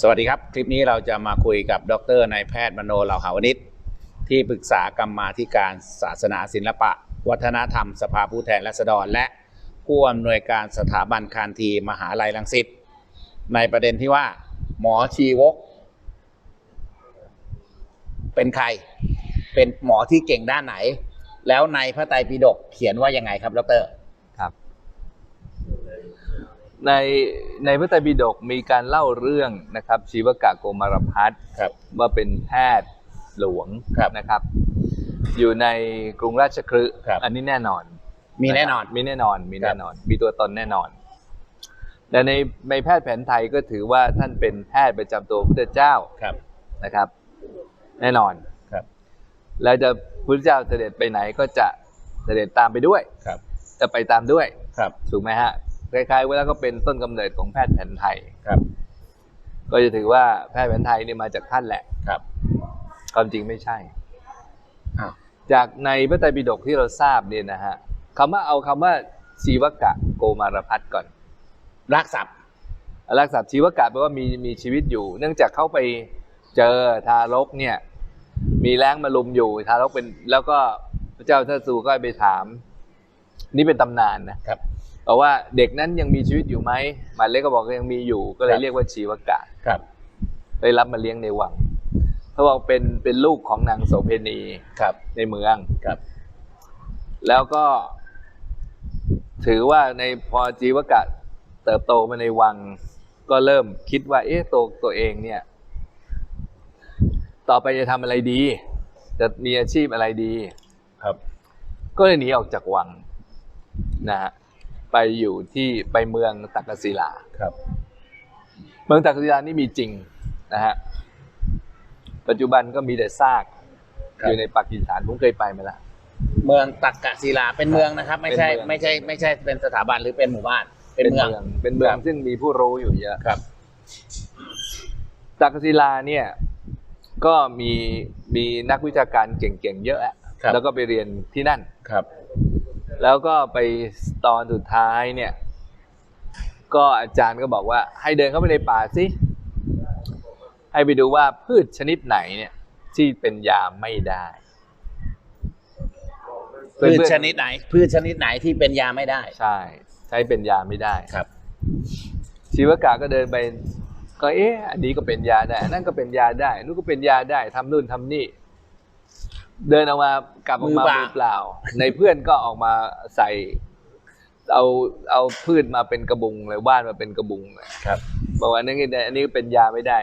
สวัสดีครับ คลิปนี้เราจะมาคุยกับดรนายแพทย์มโนเหล่าหาวนิชที่ปรึกษากรรมาธิการศาสนาศิลปะ วัฒนธรรม สภาผู้แทนราษฎร และผู้อำนวยการสถาบันคานทีมหาลัยรังสิตในประเด็นที่ว่า หมอชีวก เป็นใคร เป็นหมอที่เก่งด้านไหน แล้วในพระไตรปิฎกเขียนว่ายังไงครับดร ในในพระไตรปิฎกมีการเล่าเรื่องนะครับ ชีวกะโกมารพัฒน์ครับ ว่าเป็นแพทย์หลวงครับนะครับ อยู่ในกรุงราชคฤห์ครับ อันนี้แน่นอน มีแน่นอนะครับมีแน่นอน มีครัแน่บนอน มีตัวตนแน่นอน แต่ในในแพทย์แผนไทยก็ถือว่าท่านเป็นแพทย์ประจำตัวพุทธเจ้าครับ นะครับ แน่นอนครับ แล้วจะพุทธเจ้าเสด็จไปไหนก็จะเสด็จตามไปด้วย ครับ จะไปตามด้วย ครับ ถูกไหมฮะ คล้ายๆว่าแล้วก็เป็นต้นกำเนิดของแพทย์แผนไทยครับ ก็จะถือว่าแพทย์แผนไทยเนี่ยมาจากท่านแหละครับ ความจริงไม่ใช่อ้าวจากในพระไตรปิฎกที่เราทราบเนี่ยนะฮะคำว่าเอาคำว่าชีวกะโกมารพัฒน์ก่อนรักทรัพย์รักษาชีวกะแปลว่ามีมีชีวิตอยู่ เนื่องจากเขาไปเจอทารกเนี่ย มีแรงมาลุมอยู่ ทารกเป็นแล้วก็พระเจ้าทัสูก็ไปถาม นี่เป็นตำนานนะครับ บอกว่าเด็กนั้นยังมีชีวิตอยู่ไหมหมาเล็กก็บอกว่ายังมีอยู่ ก็เลคยรับเรียกว่าชีวกะครับได้รับมาเลี้ยงในวังเขาบอกเป็นเป็นลูกของนางโสเพณีครับในเมืองครับ แล้วก็ ถือว่าในพอจีวกะเติบโตมาในวัง ก็เริ่มคิดว่า เอ๊ะตัวตัวเองเนี่ย ต่อไปจะทำอะไรดี จะมีอาชีพอะไรดี ครับ ก็เลยหนีออกจากวังนะฮะ ไปอยู่ที่ไปเมืองตักกศิลาครับ เมืองตักกศิลานี่มีจริงนะฮะปัจจุบันก็มีแต่ซากครับอยู่ในปากีสถานผมเคยไปมาแล้วเมืองตักกะศิลาเป็นเมืองนะครับ ไม่ใช่เป็นเมืองไม่ใช่ไม่ใช่เป็นสถาบันหรือเป็นหมู่บ้าน เป็นเมืองเป็นเมืองครับซึ่งมีผู้รู้อยู่เยอะครับตักกศิลาเนี่ยก็มีมีนักวิชาการเก่งๆเยอะอะครับแล้วก็ไปเรียนที่นั่นครับ แล้วก็ไปตอนสุดท้ายเนี่ย ก็อาจารย์ก็บอกว่า ให้เดินเข้าไปในป่าสิให้ไปดูว่าพืชชนิดไหนเนี่ย ที่เป็นยาไม่ได้พืชเพื่อๆชนิดไหน พืชชนิดไหนที่เป็นยาไม่ได้ ใช่ ใช้เป็นยาไม่ได้ครับ ชีวกะก็เดินไป ก็เอ๊ะอันนี้ก็เป็นยาได้อันนั่นก็เป็นยาได้นู่นก็เป็นยาได้ทำนู่นทำนี่ เดินออกมากลับออกมามือเปล่ามือเปล่า ในเพื่อนก็ออกมาใส่ เอาเอาพืชมาเป็นกระบุงเลยว่านมาเป็นกระบุงเลยครับบอกว่าอันนี้อันนี้เป็นยาไม่ได้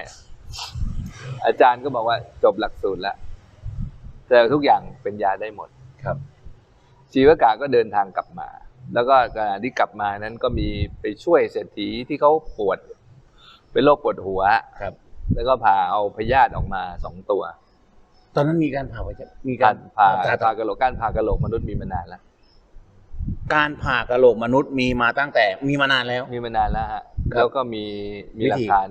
อาจารย์ก็บอกว่าจบหลักสูตรแล้วแต่ทุกอย่างเป็นยาได้หมดครับ ชีวกะก็เดินทางกลับมา แล้วก็ขณะที่กลับมานั้นก็มีไปช่วยเศรษฐีที่เขาปวด เป็นโรคปวดหัวครับ แล้วก็ผ่าเอาพยาธิออกมาสองตัว ตอนนั้นมีการผ่าไว้จะมีกาการรผ่าผ่าผ่ากระโหลกการผ่ากระโหลกมนุษย์มีมานานแล้ว การผ่ากระโหลกมนุษย์มีมาตั้งแต่มีมานานแล้ว มีมานานแล้วฮะครับแล้วก็มีมีวิธีหลักฐาน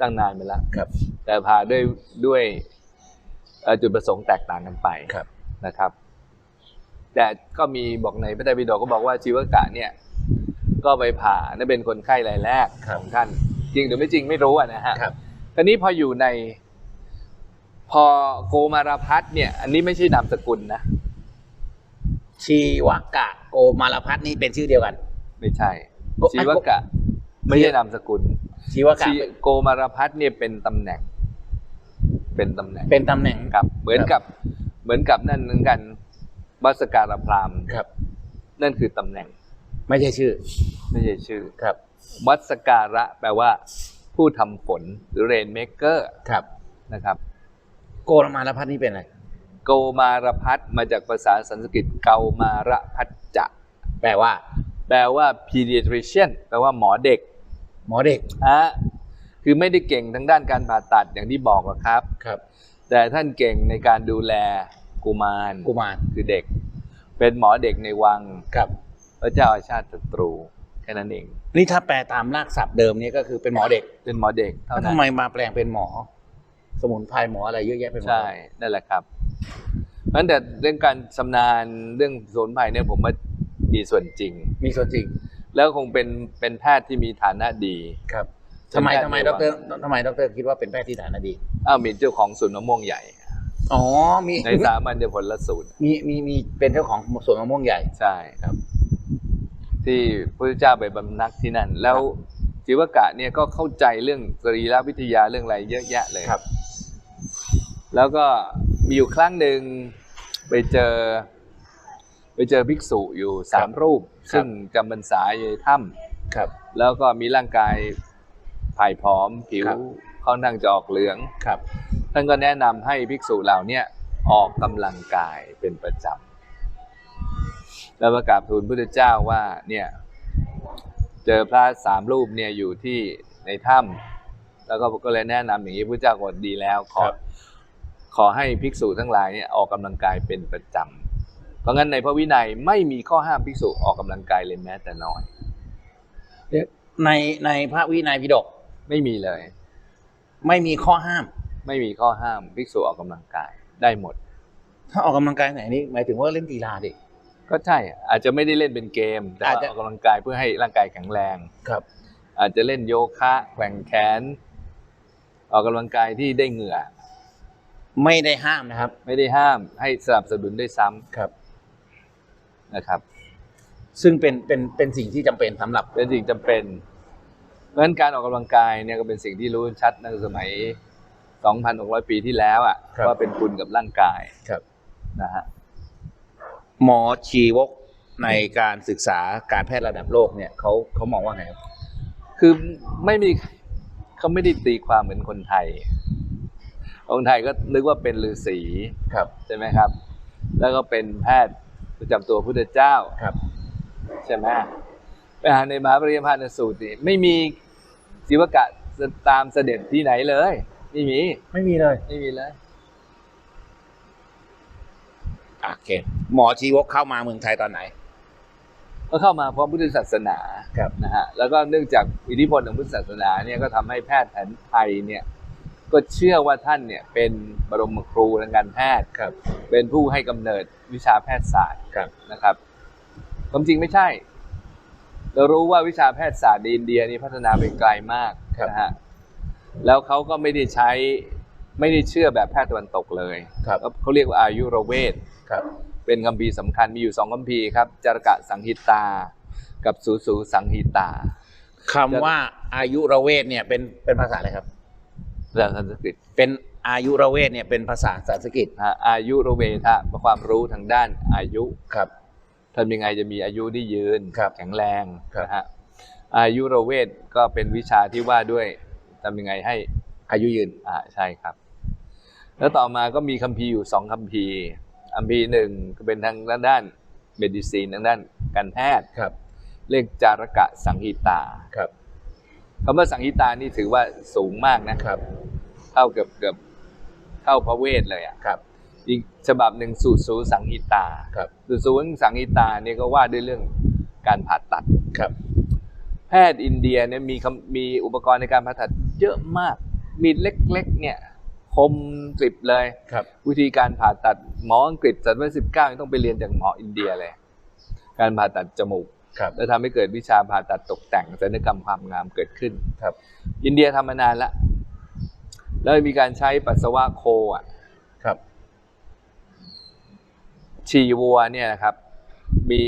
ตั้งนานไปแล้ว ครับ แต่ผ่าด้วยด้วยเอ่อจุดประสงค์แตกต่างกันไปครับ นะครับ แต่ก็มีบอกในพระไตรปิฎกก็บอกว่าชีวกะเนี่ย ก็ไปผ่านั่นเป็นคนไข้รายแรกครับ ของท่าน จริงหรือไม่จริงไม่รู้อะนะฮะครับคราวนี้พออยู่ใน พอโกมารพัฒน์เนี่ย อันนี้ไม่ใช่นามสกุลนะชีวกะโกมารพัฒน์นี่เป็นชื่อเดียวกัน ไม่ใช่โกชีวกะ ไม่ใช่นามสกุล ชีวกะชีโกมารพัฒน์เนี่ยเป็นตำแหน่ง เป็นตำแหน่งเป็นตำแหน่งครับ เหมือนกับ เหมือนกับนั่นเหมือนกันวัสการพราหมณ์ครับ นั่นคือตำแหน่ง ไม่ใช่ชื่อ ไม่ใช่ชื่อครับวัสการะแปลว่า ผู้ทำฝนหรือเรนเมเกอร์ครับนะครับ โกมารพัฒน์นี่เป็นอะไรโกมารพัฒน์มาจากภาษาสันสกฤตเกามารพัฒจะแปลว่า แปลว่า pediatrician แปลว่าหมอเด็ก หมอเด็กฮะคือไม่ได้เก่งทางด้านการผ่าตัดอย่างที่บอกหรอกครับ ครับ แต่ท่านเก่งในการดูแลกุมารกุมารคือเด็ก เป็นหมอเด็กในวังครับ พระเจ้าอาชาติศัตรูแค่นั้นเอง นี่ถ้าแปลตามรากศัพท์เดิมเนี่ยก็คือเป็นหมอเด็ก เป็นหมอเด็กเท่าแล้วนั้ทำนไมมาแปลงเป็นหมอ สมุนไพรหมออะไรเยอะแยะไปหมด ใช่นั่นแหละครับเพราะฉะนั้นแต่เรื่องการชำนาญเรื่องสมุนไพรเนี่ยผมว่ามีส่วนจริง มีส่วนจริงแล้วคงเป็นเป็นแพทย์ที่มีฐานะดี ครับทำไมเป็นแพทย์ทำไมในดวังรทำไมดรคิดว่าเป็นแพทย์ที่ฐานะดี อ้าวมีเจ้าของสวนมะม่วงใหญ่ อ๋อ มีในสามัญญผลสูตรมีมีมีเป็นเจ้าของสวนมะม่วงใหญ่ ใช่ครับ ที่พระเจ้าไปบำนักที่นั่น แล้วจิวกะเนี่ยก็เข้าใจเรื่องสรีรวิทยาเรื่องอะไรเยอะแยะเลยครับ แล้วก็มีอยู่ครั้งหนึ่งไปเจอ ไปเจอภิกษุอยู่สามรูป ซึ่งจำพรรษาอยู่ในถ้ครับำแล้วก็มีร่างกายผ่ายผอมผิวครับค่อนข้างจะออกเหลืองครับ ท่านก็แนะนำให้ภิกษุเหล่าเนี้ยออกกำลังกายเป็นประจำแล้วประกราบทูลพุทธเจ้าว่าเนี่ยเจอพระสามรูปเนี่ยอยู่ที่ในถ้ำแล้วก็ก็เลยแนะนำอย่างนี้พุทธเจ้าก็ดีแล้วขอครับ ขอให้ภิกษุทั้งหลายเนี่ยออกกำลังกายเป็นประจำเพราะงั้นในพระวินัยไม่มีข้อห้ามภิกษุออกกำลังกายเลยแม้แต่น้อย ในในพระวินัยพิฎกไม่มีเลย ไม่มีข้อห้าม ไม่มีข้อห้ามภิกษุออกกำลังกายได้หมด ถ้าออกกำลังกายไหนนี่หมายถึงว่าเล่นกีฬาดิก็ใช่ อาจจะไม่ได้เล่นเป็นเกม แต่อาจว่าจะออกกำลังกายเพื่อให้ร่างกายแข็งแรงครับ อาจจะเล่นโยคะแกว่งแขน ออกกำลังกายที่ได้เหงื่อ ไม่ได้ห้ามนะครับ ไม่ได้ห้ามให้สนับสนุนด้วยซ้ำครับ นะครับ ซึ่งเป็นเป็นเป็นสิ่งที่จำเป็นสำหรับ เป็นสิ่งจำเป็น เพราะฉะนั้นการออกกำลังกายเนี่ยก็เป็นสิ่งที่รู้ชัดในสมัย 2,600 ปีที่แล้วอะครับ ว่าเป็นคุณกับร่างกายครับ นะฮะ หมอชีวกในการศึกษาการแพทย์ระดับโลกเนี่ยเขาเขามองว่าไงครับ คือไม่มีเขาไม่ได้ตีความเหมือนคนไทย คนไทยก็นึกว่าเป็นฤาษีครับใช่ไหมครับ แล้วก็เป็นแพทย์ประจำตัวพุทธเจ้าครับ ใช่ไหมไปหาในมหาปริยภาณสูตรนี่ไม่มีจิวกะตามเสด็จที่ไหนเลย ไม่มี ไม่มีเลย ไม่มีเลยโอเค หมอชีวกเข้ามาเมืองไทยตอนไหน ก็เข้ามาพร้อมพุทธศาสนาครับนะฮะแล้วก็เนื่องจากอิทธิพลของพุทธศาสนาเนี่ยก็ทำให้แพทย์แผนไทยเนี่ย ก็เชื่อว่าท่านเนี่ยเป็นบรมครูทางการแพทย์ครับ เป็นผู้ให้กำเนิดวิชาแพทยศาสตร์ครับนะครับความจริงไม่ใช่ เรารู้ว่าวิชาแพทยศาสตร์ในอินเดียนี่พัฒนาไปไกลมากครับนะฮะแล้วเขาก็ไม่ได้ใช้ไม่ได้เชื่อแบบแพทย์ตะวันตกเลยครับเขาเรียกว่าอายุรเวทครับเป็นคัมภีร์สำคัญมีอยู่สองคัมภีร์ครับจารกะสังหิตา กับสูสูสังหิตาคำว่าอายุรเวทเนี่ยเป็นเป็นภาษาอะไรครับ ภาษาสันสกฤตเป็นอายุรเวทเนี่ยเป็นภาษาสันสกฤตนะฮะอายุรเวทะความรู้ทางด้านอายุครับทำยังไงจะมีอายุที่ยืนครับแข็งแรงครับนะฮะอายุรเวทก็เป็นวิชาที่ว่าด้วยทำยังไงให้อายุยืนอ่าใช่ครับ แล้วต่อมาก็มีคัมภีร์อยู่สองคัมภีร์คัมภีร์หนึ่งก็เป็นทางด้านเมดิซีนทางด้านการแพทย์ครับ เรียกจารกะสังหิตาครับ คำว่าสังหิตานี่ถือว่าสูงมากนะครับ เท่าเกือบเกือบเท่าพระเวทเลยอะครับ อีกฉบับหนึ่งสูตรสูสังหิตาครับสูตรสูสังหิตาเนี่ยก็ว่าด้วยเรื่องการผ่าตัดครับ แพทย์อินเดียเนี่ยมีคำมีอุปกรณ์ในการผ่าตัดเยอะมากมีดเล็ก ๆ เนี่ยคมกริบเลยครับ วิธีการผ่าตัดหมออังกฤษศตวรรษสิบเก้าต้องไปเรียนจากหมออินเดียเลย การผ่าตัดจมูกครับ แล้วทำให้เกิดวิชาผ่าตัดตกแต่งศัลยกรรมความงามเกิดขึ้นครับ อินเดียทำมานานละแล้วมีการใช้ปัสสาวะโคอะครับฉี่วัวเนี่ยนะครับ มี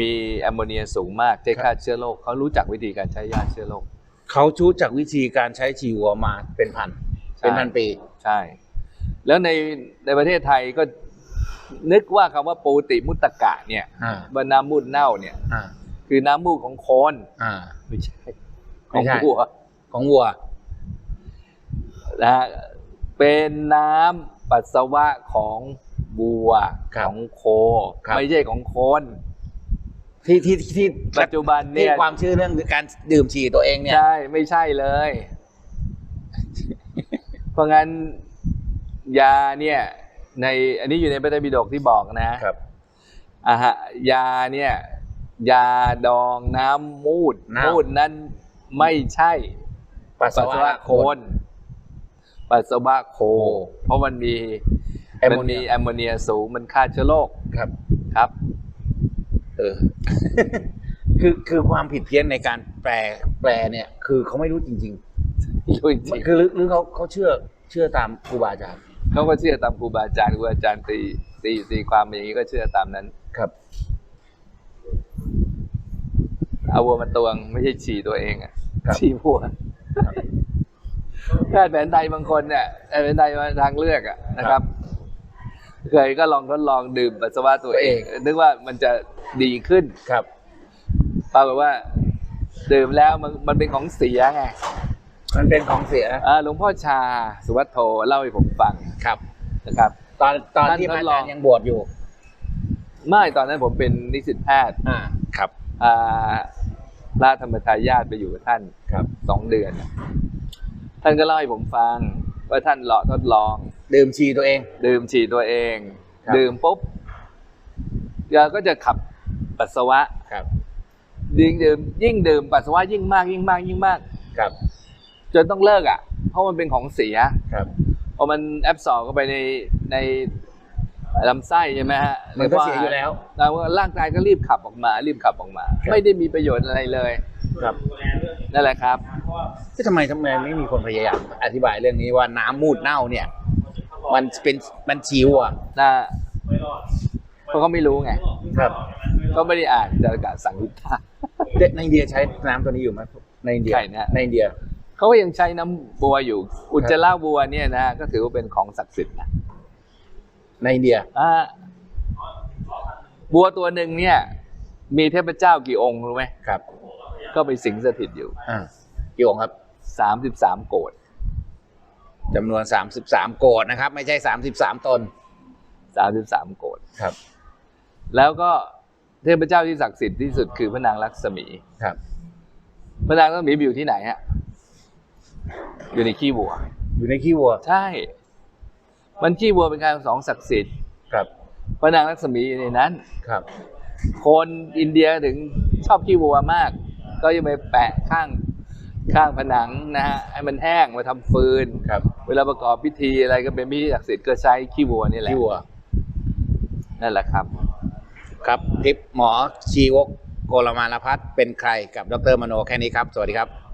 มีแอมโมเนียสูงมากใช้ฆ่าเชื้อโรคเขารู้จักวิธีการใช้ยาเชื้อโรคเขาชู้จากวิธีการใช้ชีวัวมาเป็นพันใช่เป็นพันปีใช่ แล้วในในประเทศไทยก็ นึกว่าคำว่าปูติมุตตะกะเนี่ยอ่าว่าน้ำมูดเน่าเนี่ยอ่าคือน้ำมูกของโคนอ่าไม่ใช่ขไม่องใช่วัวของวัวนะฮะเป็นน้ำปัสสาวะของวัวครับของโคครับไม่ใช่ของโคนที่ที่ที่ปัจจุบันที่เนี่ยความเชื่อเรื่องการดื่มฉี่ตัวเองเนี่ยใช่ไม่ใช่เลย เพราะงั้นยาเนี่ย ในอันนี้อยู่ในพระไตรปิฎกที่บอกนะครับอ่าฮะยาเนี่ยยาดองน้ำมูดน้ำ มูดนั้นไม่ใช่ปัสปัสาสสาวะวะโคโคนนปัสสาวะโคเพราะมันมีแอมมัโมนเนีมียแอมโมเนียสูงมันฆ่าเชื้อโรคครับ ครับ เออ คือคือความผิดเพี้ยนในการแปลแปลเนี่ย คือเขาไม่รู้จริง รู้จริงๆคือหรือหรือเขาเขาเชื่อเชื่อตามครูบาอาจารย์ๆ เขาก็เชื่อตามครูบาอาจารย์ครูบาอาจารย์ตีตีตีความเป็นอย่างนี้ก็เชื่อตามนั้น ครับเอาวัวมาตวง ไม่ใช่ฉี่ตัวเองอะครับฉี่วัวแพทย์แผนไทยบางคนเนี่ยแพทย์แผนไทยมาทางเลือกอะนะครับ เคยก็ลองทดลองดื่มปัสสาวะตัวเอง นึกว่ามันจะดีขึ้นครับปรากฏว่า ดื่มแล้วมันมันเป็นของเสียไง มันเป็นของเสียอ่าหลวงพ่อชาสุวัตโทเล่าให้ผมฟังครับ นะครับ ตอนตอนท่านที่พระทดอาลจาองรย์ยังบวชอยู่ ไม่ตอนนั้นผมเป็นนิสิตแพทย์อ่าครับอ่าพระธรรมทายาทไปอยู่กับท่านครับสองเดือน ท่านก็เล่าให้ผมฟัง ว่าท่านเลาะทดลอง ดื่มชีตัวเอง ดื่มฉี่ตัวเองครับดื่มปุ๊บยาก็จะขับปัสสาวะครับยิ่งดื่มยิ่งดื่มปัสสาวะยิ่งมากยิ่งมากยิ่งมากครับ จนต้องเลิกอะ เพราะมันเป็นของเสียครับพอมันแอบสอบเข้าไปในในลำไส้ใช่ไหมฮะมันก็เสียอยู่แล้วแล้วร่างกายก็รีบขับออกมา รีบขับออกมาครับไม่ได้มีประโยชน์อะไรเลยครับนั่นแหละครับที่ทำไมทำไมไม่มีคนพยายามอธิบายเรื่องนี้ว่าน้ำมูดเน่าเนี่ย มันเป็นมันชิวอะนะเพราะเขาไม่รู้ไง ครับก็ไม่ได้อ่านจารกาสังยุตตาในอินเดียใช้น้ำตัวนี้อยู่ไหมในอินเดียใช่นะในอินเดีย เขาก็ยังใช้น้ำบัวอยู่ อุจจาระบัวเนี่ยนะก็ถือว่าเป็นของศักดิ์สิทธิ์นะในอินเดียอ่าบัวตัวหนึ่งเนี่ย มีเทพเจ้ากี่องค์รู้ไหมครับ ก็ไปสิงสถิตอยู่อ่ากี่องค์ครับสามสิบสามโกดจำนวน33โกดนะครับ ไม่ใช่33ตนสามสิบสามโกดครับ แล้วก็เทพเจ้าที่ศักดิ์สิทธิ์ที่สุดคือพระนางลักษมีครับ พระนางลักษมีอยู่ที่ไหนฮะ อยู่ในขี้วัว อยู่ในขี้วัว ใช่ มันขี้วัวเป็นการสองศักดิ์สิทธิ์ครับพระนางลักษมีอยู่ในนั้นครับ คนอินเดียถึงชอบขี้วัวมาก ก็จะไปแปะข้างข้างผนังนะฮะให้มันแห้งมาทำฟืนครับ เวลาประกอบพิธีอะไรก็เป็นพิธีศักดิ์สิทธิ์ก็ใช้ขี้วัวนี่แหละขี้วัวนั่นแหละครับ ครับคลิปหมอชีวกโกลมารพัฒน์เป็นใครกับดรมโนแค่นี้ครับ สวัสดีครับ